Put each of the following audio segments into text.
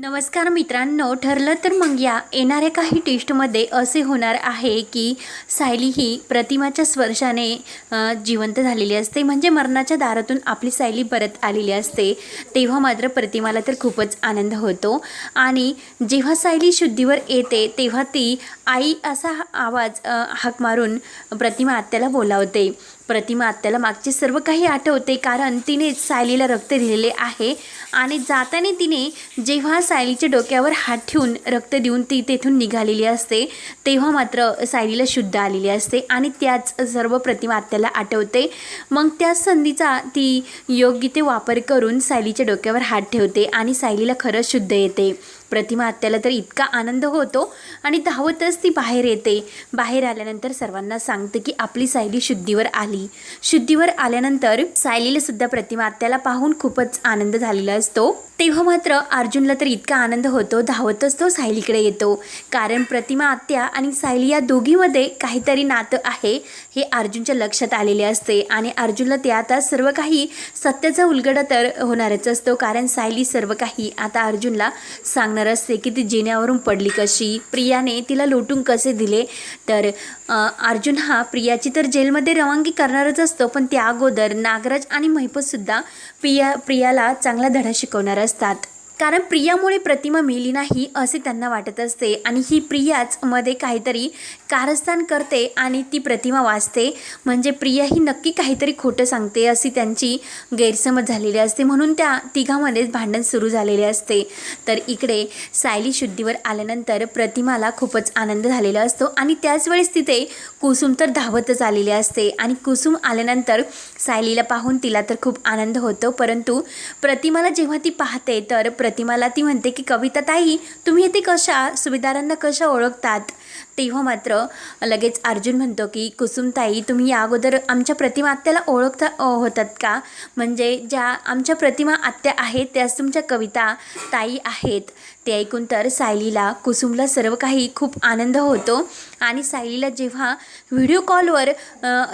नमस्कार मित्रांनो ठरलं तर मग या. येणाऱ्या काही टेस्टमध्ये असे होणार आहे की सायली ही प्रतिमाच्या स्पर्शाने जिवंत झालेली असते. म्हणजे मरणाच्या दारातून आपली सायली परत आलेली असते. तेव्हा मात्र प्रतिमाला तर खूपच आनंद होतो. आणि जेव्हा सायली शुद्धीवर येते तेव्हा ती आई असा आवाज हाक मारून प्रतिमा आत्याला बोलावते. प्रतिमा आत्याला मागचे सर्व काही आठवते कारण तिने सायलीला रक्त दिलेले आहे आणि जाताना तिने जेव्हा सायलीच्या डोक्यावर हात ठेवून रक्त देऊन ती तेथून निघालेली असते तेव्हा मात्र सायलीला शुद्ध आलेली असते आणि त्याच सर्व प्रतिमा आत्याला आठवते. मग त्या संधीचा ती योग्य ते वापर करून सायलीच्या डोक्यावर हात ठेवते आणि सायलीला खरंच शुद्ध येते. प्रतिमा आत्याला तर इतका आनंद होतो आणि धावतच ती बाहेर येते. बाहेर आल्यानंतर सर्वांना सांगते की आपली सायली शुद्धीवर आली. शुद्धीवर आल्यानंतर सायलीला सुद्धा प्रतिमा आत्याला पाहून खूपच आनंद झालेला असतो. तेव्हा मात्र अर्जुनला तर इतका आनंद होतो धावतच तो सायलीकडे येतो. कारण प्रतिमा आत्या आणि सायली या दोघीमध्ये काहीतरी नातं आहे हे अर्जुनच्या लक्षात आलेले असते. आणि अर्जुनला ते आता सर्व काही सत्याचा उलगडा तर होणारच असतो. कारण सायली सर्व काही आता अर्जुनला सांगणार असते की ती जिन्यावरून पडली कशी? प्रियाने तिला लोटून कसे दिले? तर अर्जुन हा प्रियाची तर जेलमध्ये रवानगी करणारच असतो पण त्या अगोदर नागराज आणि महिपतसुद्धा प्रिया प्रियाला चांगला धडा शिकवणार असतात. कारण प्रियामुळे प्रतिमा मेली नाही असे त्यांना वाटत असते आणि ही प्रियाच मध्ये काहीतरी कारस्थान करते आणि ती प्रतिमा वाचते. म्हणजे प्रिया ही नक्की काहीतरी खोटं सांगते अशी त्यांची गैरसमज झालेली असते. म्हणून त्या तिघामध्येच भांडण सुरू झालेले असते. तर इकडे सायली शुद्धीवर आल्यानंतर प्रतिमाला खूपच आनंद झालेला असतो आणि त्याच वेळेस तिथे कुसुम तर धावतच आलेली असते. आणि कुसुम आल्यानंतर सायलीला पाहून तिला तर खूप आनंद होतो. परंतु प्रतिमाला जेव्हा ती पाहते तर प्रतिमाला ती म्हणते की कविता ताई तुम्ही ते कशा? सुभेदारांना कशा ओळखतात? तेव्हा मात्र लगेच अर्जुन म्हणतो की कुसुमताई तुम्ही या अगोदर आमच्या प्रतिमा आत्याला ओळखता होतात का? म्हणजे ज्या आमच्या प्रतिमा आत्या आहेत त्याच तुमच्या कविता ताई आहेत. ते ऐकून तर सायलीला कुसुमला सर्व काही खूप आनंद होतो. आणि सायलीला जेव्हा व्हिडिओ कॉलवर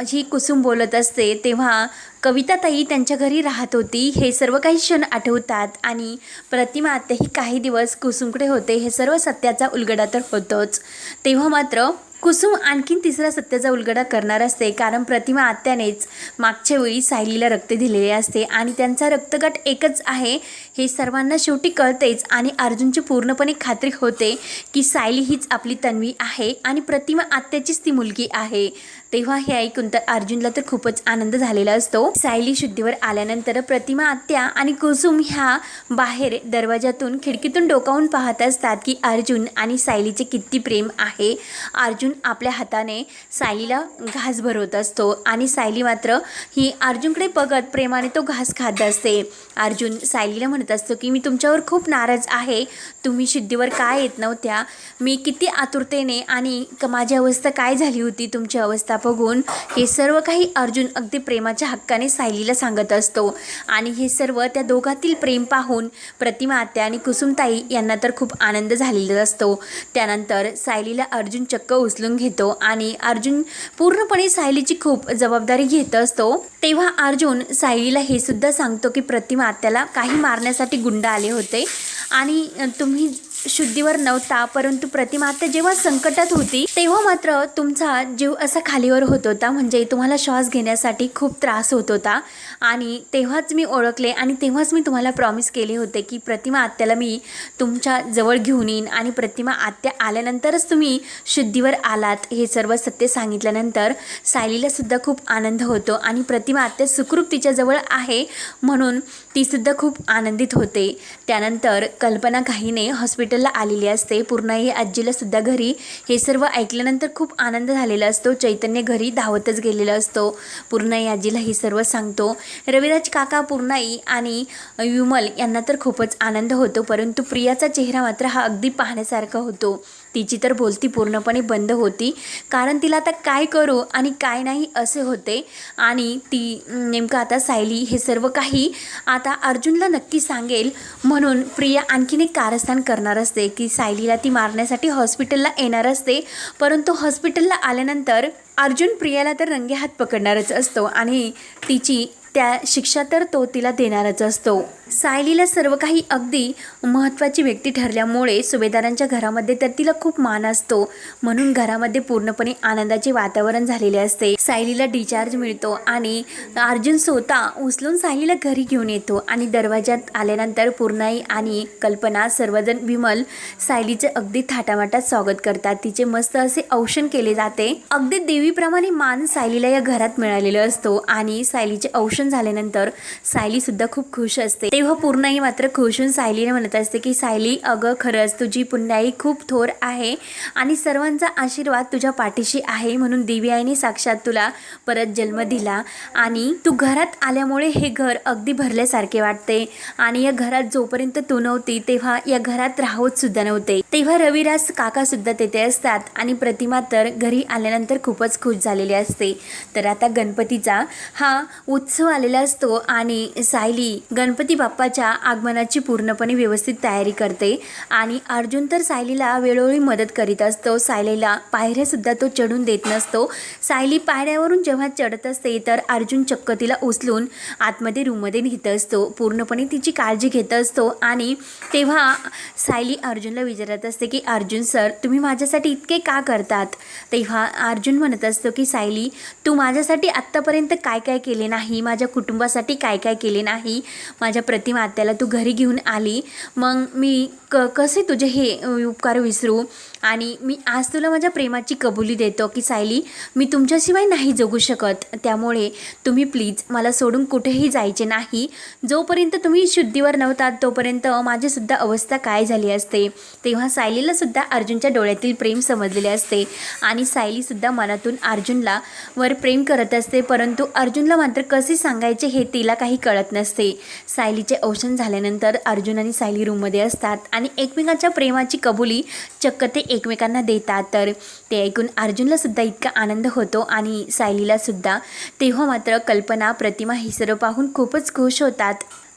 जी कुसुम बोलत असते तेव्हा कविताताई त्यांच्या घरी राहत होती. हे सर्व काही क्षण आठवतात आणि प्रतिमा आत्याही काही दिवस कुसुमकडे होते. हे सर्व सत्याचा उलगडा तर होतोच. तेव्हा मात्र कुसुम आणखीन तिसरा सत्याचा उलगडा करणार असते. कारण प्रतिमा आत्यानेच मागच्या वेळी सायलीला रक्त दिलेले असते आणि त्यांचा रक्तगट एकच आहे. हे सर्वांना शेवटी कळतेच आणि अर्जुनची पूर्णपणे खात्री होते की सायली हीच आपली तन्वी आहे आणि प्रतिमा आत्याचीच ती मुलगी आहे. तेव्हा हे ऐकून तर अर्जुनला तर खूपच आनंद झालेला असतो. सायली शुद्धीवर आल्यानंतर प्रतिमा आत्या आणि कुसुम ह्या बाहेर दरवाजातून खिडकीतून डोकावून पाहत असतात की अर्जुन आणि सायलीचे किती प्रेम आहे. अर्जुन आपल्या हाताने सायलीला घास भरवत असतो आणि सायली मात्र ही अर्जुनकडे बघत प्रेमाने तो घास खात असते. अर्जुन सायलीला म्हणत असतो की मी तुमच्यावर खूप नाराज आहे. तुम्ही शुद्धीवर काय येत नव्हत्या? मी किती आतुरतेने आणि क- माझी अवस्था काय झाली होती? तुमची अवस्था बघून हे सर्व काही अर्जुन अगदी प्रेमाच्या हक्काने सायलीला सांगत असतो. आणि हे सर्व त्या दोघातील प्रेम पाहून प्रतिमा आत्या आणि कुसुमताई यांना तर खूप आनंद झालेला असतो. त्यानंतर सायलीला अर्जुन चक्क उचलून घेतो आणि अर्जुन पूर्णपणे सायलीची खूप जबाबदारी घेत असतो. तेव्हा अर्जुन सायलीला हे सुद्धा सांगतो की प्रतिमा आत्याला काही मारण्यासाठी गुंड आले होते. आणि तुम्ही शुद्धीवर नव्हता परंतु प्रतिमा आत्या जेव्हा संकटात होती तेव्हा मात्र तुमचा जीव असा खालीवर होत होता. म्हणजे तुम्हाला श्वास घेण्यासाठी खूप त्रास होत होता. आणि तेव्हाच मी ओळखले आणि तेव्हाच मी तुम्हाला प्रॉमिस केले होते की प्रतिमा आत्याला मी तुमच्या जवळ घेऊन येईन. आणि प्रतिमा आत्या आल्यानंतरच तुम्ही शुद्धीवर आलात हे सर्व सत्य सांगितल्यानंतर सायलीलासुद्धा खूप आनंद होतो. आणि प्रतिमा आत्या सुखरूप तिच्याजवळ आहे म्हणून तीसुद्धा खूप आनंदित होते. त्यानंतर कल्पना घाईने हॉस्पिटलला आलेली असते. पूर्णाई आजीला सुद्धा घरी हे सर्व ऐकल्यानंतर खूप आनंद झालेला असतो. चैतन्य घरी धावतच गेलेला असतो. पूर्णाई आजीला हे सर्व सांगतो. रविराज काका पूर्णाई आणि विमल यांना तर खूपच आनंद होतो. परंतु प्रियाचा चेहरा मात्र हा अगदी पाहण्यासारखा होतो. तिची तर बोलती पूर्णपणे बंद होती. कारण तिला आता काय करू आणि काय नाही असे होते. आणि ती नेमकं आता सायली हे सर्व काही आता अर्जुनला नक्की सांगेल. म्हणून प्रिया आणखीन एक कारस्थान करणार असते की सायलीला ती मारण्यासाठी हॉस्पिटलला येणार असते. परंतु हॉस्पिटलला आल्यानंतर अर्जुन प्रियाला तर रंगे हात पकडणारच असतो आणि तिची त्या शिक्षा तर तो तिला देणारच असतो. सायलीला सर्व काही अगदी महत्त्वाची व्यक्ती ठरल्यामुळे सुभेदारांच्या घरामध्ये तर तिला खूप मान असतो. म्हणून घरामध्ये पूर्णपणे आनंदाचे वातावरण झालेले असते. सायलीला डिचार्ज मिळतो आणि अर्जुन स्वतः उचलून सायलीला घरी घेऊन येतो आणि दरवाज्यात आल्यानंतर पूर्णाई आणि कल्पना सर्वजण विमल सायलीचे अगदी थाटामाटात स्वागत करतात. तिचे मस्त असे औषण केले जाते. अगदी देवीप्रमाणे मान सायलीला या घरात मिळालेलं असतो आणि सायलीचे औषण झाल्यानंतर सायली सुद्धा खूप खुश असते. तेव्हा पूर्णाई मात्र खुशून होऊन सायलीने म्हणत असते की सायली अगं खरंच तुझी पुण्याई खूप थोर आहे आणि सर्वांचा आशीर्वाद तुझ्या पाठीशी आहे म्हणून दिव्याईने साक्षात तुला परत जन्म दिला आणि तू घरात आल्यामुळे हे घर अगदी भरल्यासारखे वाटते आणि या घरात जोपर्यंत तू नव्हती तेव्हा या घरात राहत सुद्धा नव्हते. तेव्हा रविराज काका सुद्धा तेथे असतात आणि प्रतिमा तर घरी आल्यानंतर खूपच खुश झालेली असते. तर आता गणपतीचा हा उत्सव आलेला असतो आणि सायली गणपती बाप्पाच्या आगमनाची पूर्णपणे व्यवस्थित तयारी करते आणि अर्जुन तर सायलीला वेळोवेळी मदत करीत असतो. सायलीला पायऱ्यासुद्धा तो चढून देत नसतो. सायली पायऱ्यावरून जेव्हा चढत असते तर अर्जुन चक्क तिला उचलून आतमध्ये रूममध्ये नेत असतो. पूर्णपणे तिची काळजी घेत असतो आणि तेव्हा सायली अर्जुनला विचारत असते की अर्जुन सर तुम्ही माझ्यासाठी इतके का करतात? तेव्हा अर्जुन म्हणत असतो की सायली तू माझ्यासाठी आत्तापर्यंत काय काय केले नाही? माझ्या कुटुंबासाठी काय काय केले नाही? माझ्या प्रतिमा आत्याला तू घरी घेऊन आली मग मी क कसे तुझे हे उपकार विसरू? आणि मी आज तुला माझ्या प्रेमाची कबुली देतो की सायली मी तुमच्याशिवाय नाही जगू शकत. त्यामुळे तुम्ही प्लीज मला सोडून कुठेही जायचे नाही. जोपर्यंत तुम्ही शुद्धीवर नव्हतात तोपर्यंत माझीसुद्धा अवस्था काय झाली असते? तेव्हा सायलीलासुद्धा अर्जुनच्या डोळ्यातील प्रेम समजलेले असते. आणि सायलीसुद्धा मनातून अर्जुनला वर प्रेम करत असते परंतु अर्जुनला मात्र कसे सांगायचे हे तिला काही कळत नसते. सायली सायलीचे औषण झाल्यानंतर अर्जुन आणि सायली रूममध्ये असतात आणि एकमेकांच्या प्रेमाची कबुली चक्क ते एकमेकांना देतात. तर ते ऐकून अर्जुनला सुद्धा इतका आनंद होतो आणि सायलीला सुद्धा. तेव्हा मात्र कल्पना प्रतिमा ही सर्व पाहून खूपच खुश होतात.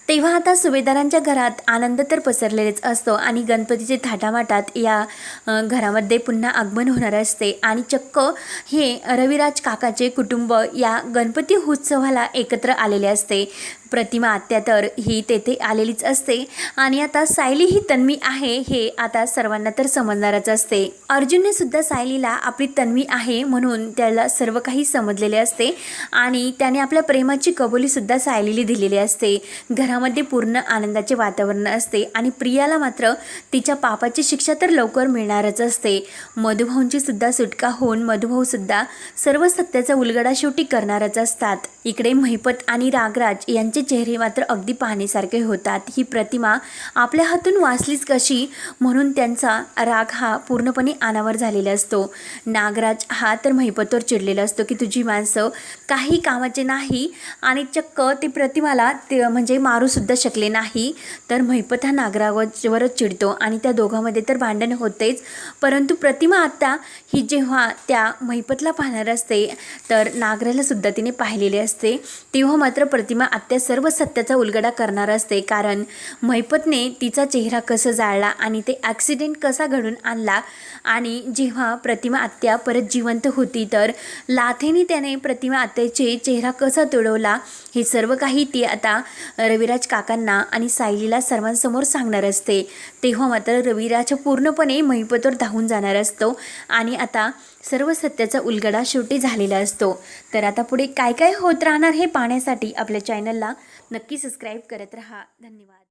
तेव्हा आता सुभेदारांच्या घरात आनंद तर पसरलेलेच असतो आणि गणपतीचे थाटामाटात या घरामध्ये पुन्हा आगमन होणार असते आणि चक्क हे रविराज काकाचे कुटुंब या गणपती उत्सवाला एकत्र आलेले असते. प्रतिमा आत्या तर ही तेथे आलेलीच असते. आणि आता सायली ही तन्वी आहे हे आता सर्वांना तर समजणारच असते. अर्जुनने सुद्धा सायलीला आपली तन्वी आहे म्हणून त्याला सर्व काही समजलेले असते. आणि त्याने आपल्या प्रेमाची कबुलीसुद्धा सायलीला दिलेली असते. घरामध्ये पूर्ण आनंदाचे वातावरण असते आणि प्रियाला मात्र तिच्या पापाची शिक्षा तर लवकर मिळणारच असते. मधुभाऊंची सुद्धा सुटका होऊन मधुभाऊसुद्धा सर्व सत्याचा उलगडा शेवटी करणारच असतात. इकडे महिपत आणि रागराज यांचे चेहरे मात्र अगदी पाहण्यासारखे होतात. ही प्रतिमा आपल्या हातून वाचलीच कशी? म्हणून त्यांचा राग हा पूर्णपणे अनावर झालेला असतो. नागराज हा तर महिपतवर चिडलेला असतो की तुझी माणसं काही कामाचे नाही आणि चक्क ते प्रतिमाला ते म्हणजे मारूसुद्धा शकले नाही. तर महिपत हा नागराजवरच चिडतो आणि त्या दोघांमध्ये तर भांडण होतेच. परंतु प्रतिमा आत्ता ही जेव्हा त्या महिपतला पाहणार असते तर नागराला सुद्धा तिने पाहिलेले असते तेव्हा मात्र प्रतिमा आत्या सर्व सत्याचा उलगडा करणार असते. कारण महिपतने तिचा चेहरा कसा जाळला आणि ते ॲक्सिडेंट कसा घडून आणला आणि जेव्हा प्रतिमा आत्या परत जिवंत होती तर लाथेने त्याने प्रतिमा आत्याचे चेहरा कसा तुडवला हे सर्व काही ती आता रविराज काकांना आणि सायलीला सर्वांसमोर सांगणार असते. तेव्हा मात्र रविराज पूर्णपणे महिपतवर धावून जाणार असतो आणि आता सर्व सत्याचा उलगडा शेवटी झालेला असतो. तर आता पुढे काय काय होत राहणार हे पाहण्यासाठी आपल्या चॅनलला नक्की सबस्क्राईब करत राहा. धन्यवाद.